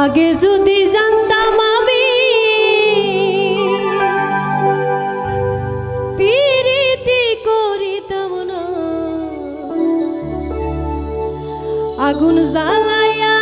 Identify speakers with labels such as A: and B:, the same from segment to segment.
A: আগে যদি জানতাম আমি পিরিতি করিতাম না। আগুন জ্বালাইয়া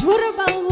A: সুরবাহু